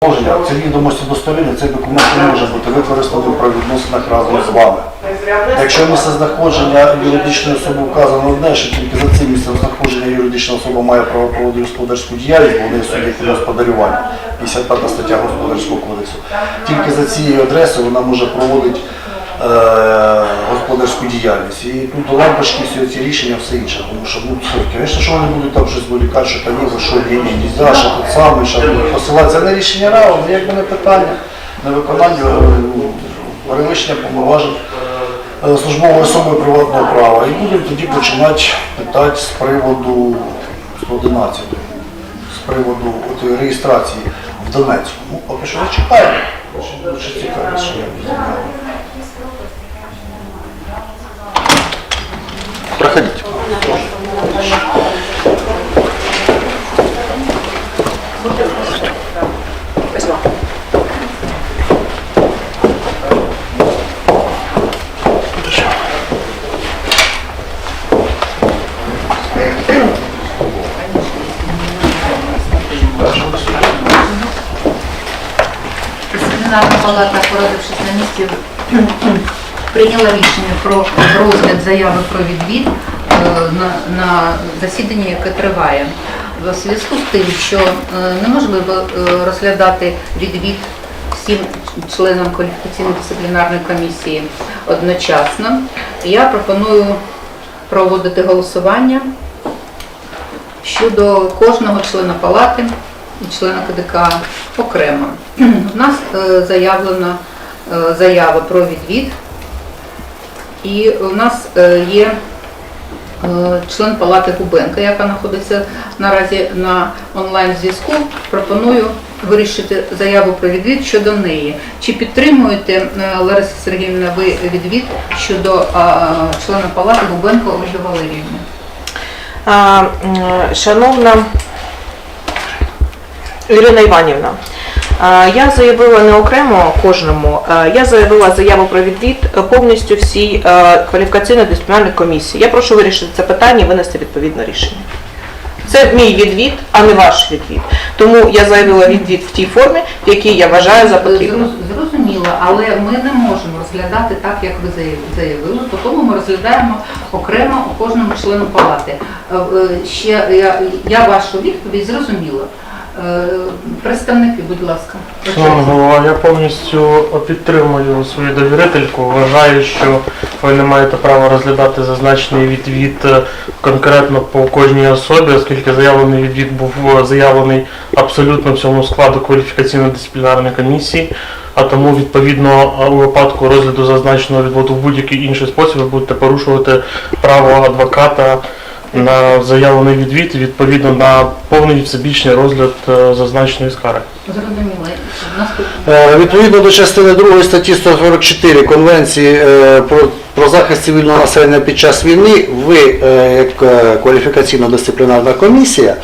Положення, це відомості достовірні, цей документ не може бути використаний при правовідносинах разом з вами. Якщо місце знаходження юридичної особи вказано одне, що тільки за цим місцем знаходження юридична особа має право проводити господарську діяльність, бо вони суб'єкти господарювання, 55 стаття Господарського кодексу. Тільки за цією адресою вона може проводити господарську діяльність. І тут до лампочки всі ці рішення, все інше. Тому що, ну, звісно, що вони будуть там щось вилікати, що та за що ні, ні, нельзя, що тут саме, що посилатися на рішення РАО, ну, якби не питання, на виконання е, ну, перевищення повноважень е, службової особи приватного права. І будемо тоді починати питати з приводу 111, з приводу от, реєстрації в Донецьку. Ну, поки що зачекаємо. Дуже цікаве, що я палата, порадившись на місці, прийняла рішення про розгляд заяви про відвід е, на, на засіданні, яке триває. В зв'язку з тим, що е, неможливо е, розглядати відвід всім членам кваліфікаційно-дисциплінарної комісії одночасно, я пропоную проводити голосування щодо кожного члена палати і члена КДК окремо. У нас е, заявлена е, заява про відвід, і у нас е, є член палати Губенка, яка знаходиться наразі на онлайн-зв'язку. Пропоную вирішити заяву про відвід щодо неї. Чи підтримуєте, Лариса Сергіївна, ви відвід щодо члена палати Губенко Ольги Валеріївни? Шановна Ірина Іванівна, я заявила не окремо кожному, я заявила заяву про відвід е, повністю всій е, кваліфікаційно-дисциплінарній комісії. Я прошу вирішити це питання і винести відповідне рішення. Це мій відвід, а не ваш відвід. Тому я заявила відвід в тій формі, в якій я вважаю за потрібне. Зроз- Зрозуміло, але ми не можемо розглядати так, як ви заявили, то тому ми розглядаємо окремо кожному члену палати. Е, е, Ще я, я вашу відповідь зрозуміла. Е, Представники, будь ласка. Шановна я повністю підтримую свою довірительку. Вважаю, що ви не маєте права розглядати зазначений відвід е, конкретно по кожній особі, оскільки заявлений відвід був е, заявлений абсолютно всьому складу кваліфікаційно-дисциплінарної комісії. А тому, відповідно, у випадку розгляду зазначеного відводу в будь-який інший спосіб ви будете порушувати право адвоката на заявлений відвід і відповідно на повний всебічний розгляд е, зазначеної скарги. Зрозуміло. Наступне. Е, Відповідно до частини 2 статті 144 Конвенції е, про, про захист цивільного населення під час війни, ви, е, як е, кваліфікаційно-дисциплінарна комісія,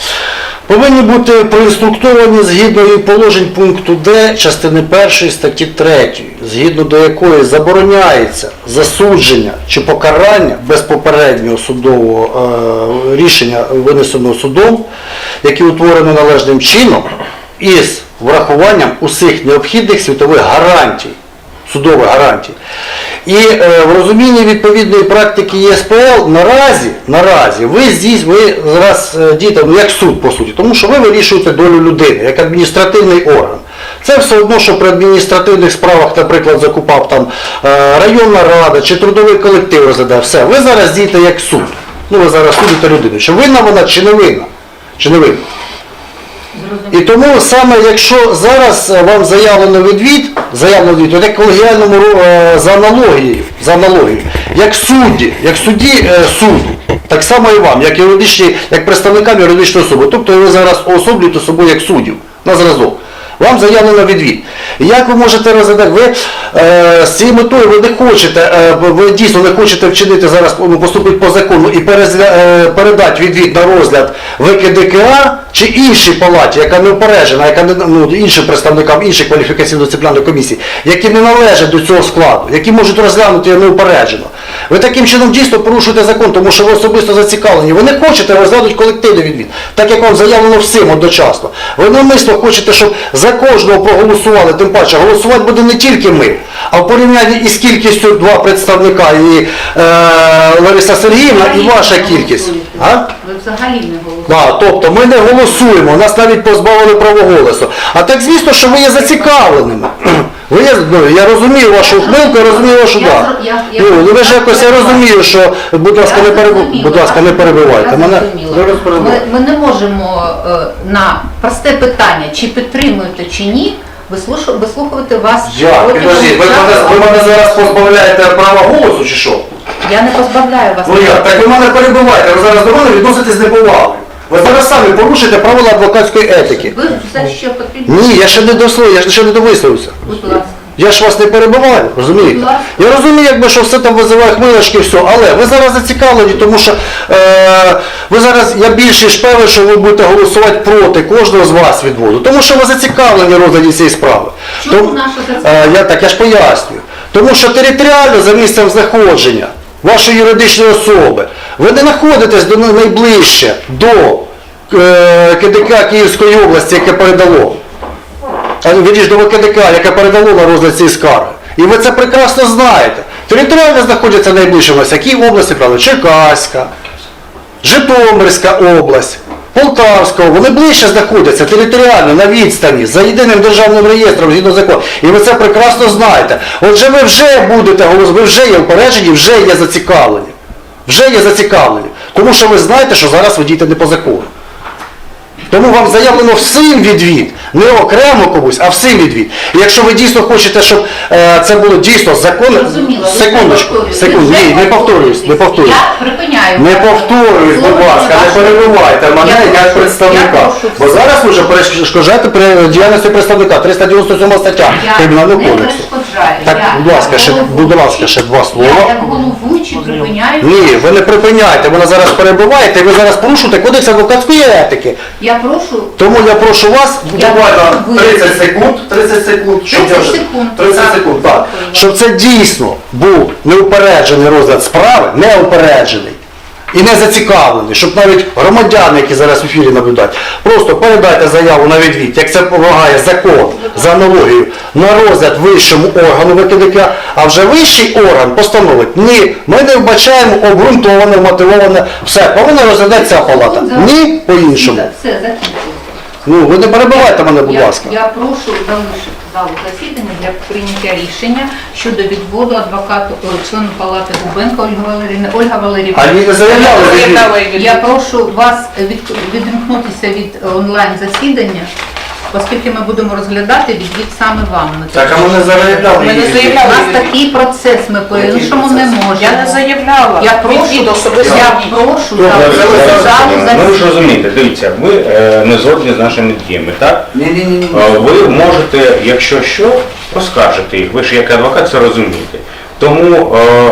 повинні бути проінструктовані згідно і положень пункту Д частини 1 статті 3, згідно до якої забороняється засудження чи покарання без попереднього судового е, рішення, винесеного судом, яке утворено належним чином, із врахуванням усіх необхідних світових гарантій, судових гарантій. І е, в розумінні відповідної практики ЄСПЛ наразі, наразі ви здійс, ви зараз е, дієте ну, як суд по суті, тому що ви вирішуєте долю людини, як адміністративний орган. Це все одно, що при адміністративних справах, наприклад, закупав там е, районна рада чи трудовий колектив розглядає. Все, ви зараз дієте як суд. Ну ви зараз судите людину. Чи винна вона, чи не винна? Чи не винна? І тому саме якщо зараз е, вам заявлено відвід, заявлено відвід, то як колегіальному е, за аналогією, за аналогією, як судді, як судді е, суду, так само і вам, як юридичні, як представникам юридичної особи. Тобто ви зараз уособлюєте собою як суддів на зразок. Вам заявлено відвід. Як ви можете розглядати? Ви е, з цією метою ви не хочете, е, ви дійсно не хочете вчинити зараз, ну, поступити по закону і перезля, е, передати відвід на розгляд ВКДКА чи іншій палаті, яка не упереджена, яка не ну, іншим представникам інших кваліфікаційно-дисциплінарних комісій, які не належать до цього складу, які можуть розглянути неупереджено. Ви таким чином дійсно порушуєте закон, тому що ви особисто зацікавлені. Ви не хочете розглянути колективний відвід, так як вам заявлено всім одночасно. Ви навмисно хочете, щоб за за кожного проголосували, тим паче голосувати буде не тільки ми, а в порівнянні із кількістю два представника і е, Лариса Сергіївна, і ваша кількість. А? Ви взагалі не голосуєте. Да, тобто ми не голосуємо, нас навіть позбавили права голосу. А так звісно, що ви є зацікавленими. Ви є, ну, я розумію вашу ухмилку, я розумію вашу Я да. зро- я- я- Ну, ну ви ж якось я розумію, що будь ласка, не перебу... зрозуміла, будь ласка, не перебивайте. я Мене зрозуміла. зараз перебивайте. ми, ми не можемо е, на просте питання, чи підтримуєте чи ні, вислушу- вислухувати вас. Протягом Підождіть, ви часу. мене, ви мене зараз позбавляєте права голосу чи що? Я не позбавляю вас. Ну як? Так ви мене перебиваєте, ви зараз до мене відноситесь з неповагою. Ви зараз самі порушуєте правила адвокатської етики. Ви все ще потрібно. Ні, я ще не дослов, я ще не довислився. Будь. Я ж вас не перебиваю, розумієте? Я розумію, якби що все там визиває хмилочки, все, але ви зараз зацікавлені, тому що е, ви зараз, я більше ніж певен, що ви будете голосувати проти кожного з вас відводу, тому що ви зацікавлені розгляді цієї справи. Чому Тому- наша е, я так, я ж пояснюю. Тому що територіально за місцем знаходження вашої юридичної особи ви не знаходитесь до найближче до е, КДК Київської області, яке передало вірніш до ВКДК, яке передало на розгляд цієї скарги. І ви це прекрасно знаєте. Територіально знаходяться найближче у нас, які області, правда, Черкаська, Житомирська область, Полтавська, вони ближче знаходяться територіально, на відстані, за єдиним державним реєстром, згідно закону. І ви це прекрасно знаєте. Отже, ви вже будете голосувати, ви вже є упереджені, вже є зацікавлені. Вже є зацікавлені. Тому що ви знаєте, що зараз ви дієте не по закону. Тому вам заявлено всім відвід, не окремо комусь, а всім відвід. І якщо ви дійсно хочете, щоб е, це було дійсно законно, секундочку, секунду, ні, не повторююсь, не повторююсь. Я припиняю. Не повторююсь, будь ласка, не ваше. перебивайте мене Я як представника. Бо зараз ви вже перешкоджаєте діяльності представника, 397 стаття Я Кримінального не кодексу. Перешкоджаю. Так, Я будь ласка, як ще, головуючий- будь ласка, ще два слова. Я як головуючий припиняю. Ні, ви не припиняйте, ви нас зараз перебиваєте, і ви зараз порушуєте кодекс адвокатської етики. Я прошу Тому я прошу вас Я буквально прошу 30 секунд, 30 секунд, щоб 30 я вже- секунд, 30 секунд, так. Щоб це дійсно був неупереджений розгляд справи, неупереджений і не зацікавлений, щоб навіть громадяни, які зараз в ефірі наблюдають, просто передайте заяву на відвід, як це вимагає закон за аналогією, на розгляд вищому органу ВКДК, а вже вищий орган постановить, ні, ми не вбачаємо обґрунтоване, мотивоване, все, повинна розглядати ця палата. Ні, по-іншому. Ну, ви не перебивайте мене, будь ласка. Я прошу залишити залу засідання для прийняття рішення щодо відводу адвокату е, члену палати Губенко Ольги Валерівни. Ольга Валерівна. А не заявляли Я прошу вас від, відімкнутися від онлайн засідання, оскільки ми будемо розглядати відвід саме вам. на. Так, а ми не заявляли. Ми не відвід. У нас такий процес, ми по-іншому не можемо. Я не заявляла. Я прошу, Відвід особисто. я прошу Добре, залу Ну ви ж розумієте, дивіться, ви е, не згодні з нашими діями, так? Ні, ні, ні, ні. Е, Ви можете, якщо що, оскаржити їх. Ви ж як адвокат це розумієте. Тому е,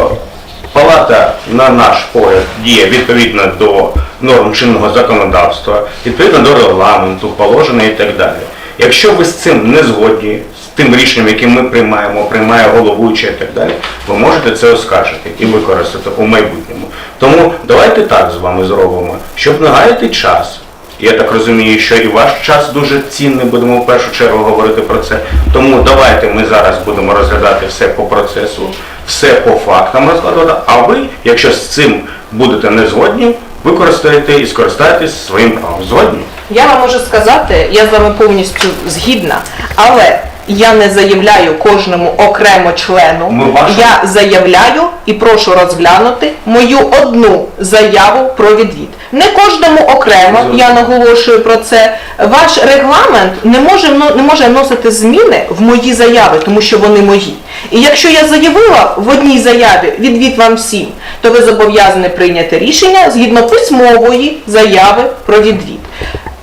палата, на наш погляд, діє відповідно до норм чинного законодавства, відповідно до регламенту, положення і так далі. Якщо ви з цим не згодні, з тим рішенням, яке ми приймаємо, приймає головуючий і так далі, ви можете це оскаржити і використати у майбутньому. Тому давайте так з вами зробимо, щоб не гаяти час. Я так розумію, що і ваш час дуже цінний, будемо в першу чергу говорити про це. Тому давайте ми зараз будемо розглядати все по процесу, все по фактам розкладати, а ви, якщо з цим будете не згодні, використаєте і скористаєтесь своїм правом. Згодні? Я вам можу сказати, я з вами повністю згідна, але я не заявляю кожному окремо члену. Я заявляю і прошу розглянути мою одну заяву про відвід. Не кожному окремо, я наголошую про це. Ваш регламент не може не може вносити зміни в мої заяви, тому що вони мої. І якщо я заявила в одній заяві відвід вам всім, то ви зобов'язані прийняти рішення згідно письмової заяви про відвід.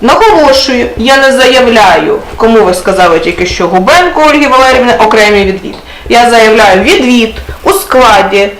Наголошую, я не заявляю, кому ви сказали тільки що Губенко Ольги Валерівни окремий відвід. Я заявляю відвід у складі е,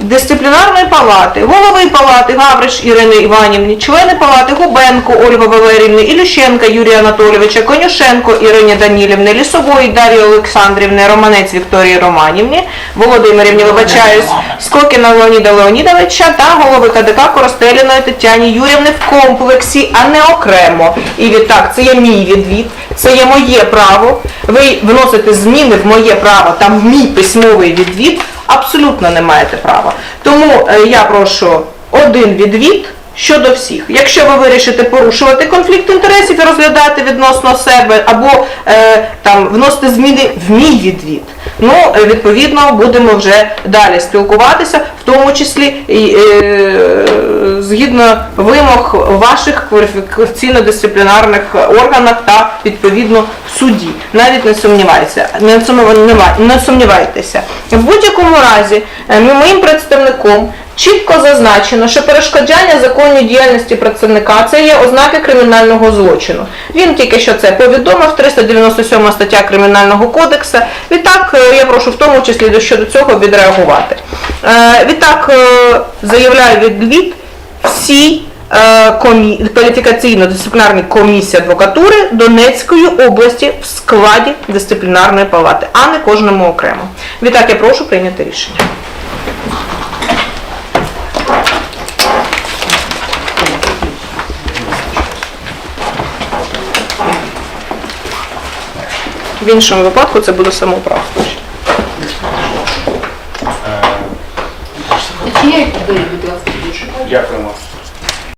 дисциплінарної палати, голови палати Гавриш Ірини Іванівни, члени палати Губенко Ольги Валерівни, Ілющенка Юрія Анатолійовича, Конюшенко Ірині Данілівни, Лісової Дар'ї Олександрівни, Романець Вікторії Романівні, Володимирівні, вибачаюсь, Скокіна Леоніда Леонідовича та голови КДК Коростеліної Тетяні Юрівни в комплексі, а не окремо. І відтак, це є мій відвід, це є моє право. Ви вносите зміни в моє право, там мій письмовий відвід, абсолютно не маєте права. Тому е, я прошу один відвід щодо всіх. Якщо ви вирішите порушувати конфлікт інтересів і розглядати відносно себе, або е, там вносити зміни в мій відвід, ну е, відповідно будемо вже далі спілкуватися, в тому числі і, е, згідно вимог ваших кваліфікаційно-дисциплінарних органах та відповідно суді. Навіть не сумнівайтеся, не сумнівай- не сумнівайтеся. В будь-якому разі е, моїм представником чітко зазначено, що перешкоджання законній діяльності працівника це є ознаки кримінального злочину. Він тільки що це повідомив, 397 стаття Кримінального кодексу. Відтак е, я прошу в тому числі до- щодо цього відреагувати. Е, Відтак е, заявляю відвід всій комі... кваліфікаційно-дисциплінарній комісії адвокатури Донецької області в складі дисциплінарної палати, а не кожному окремо. Відтак я прошу прийняти рішення. В іншому випадку це буде будь ласка. Дякуємо.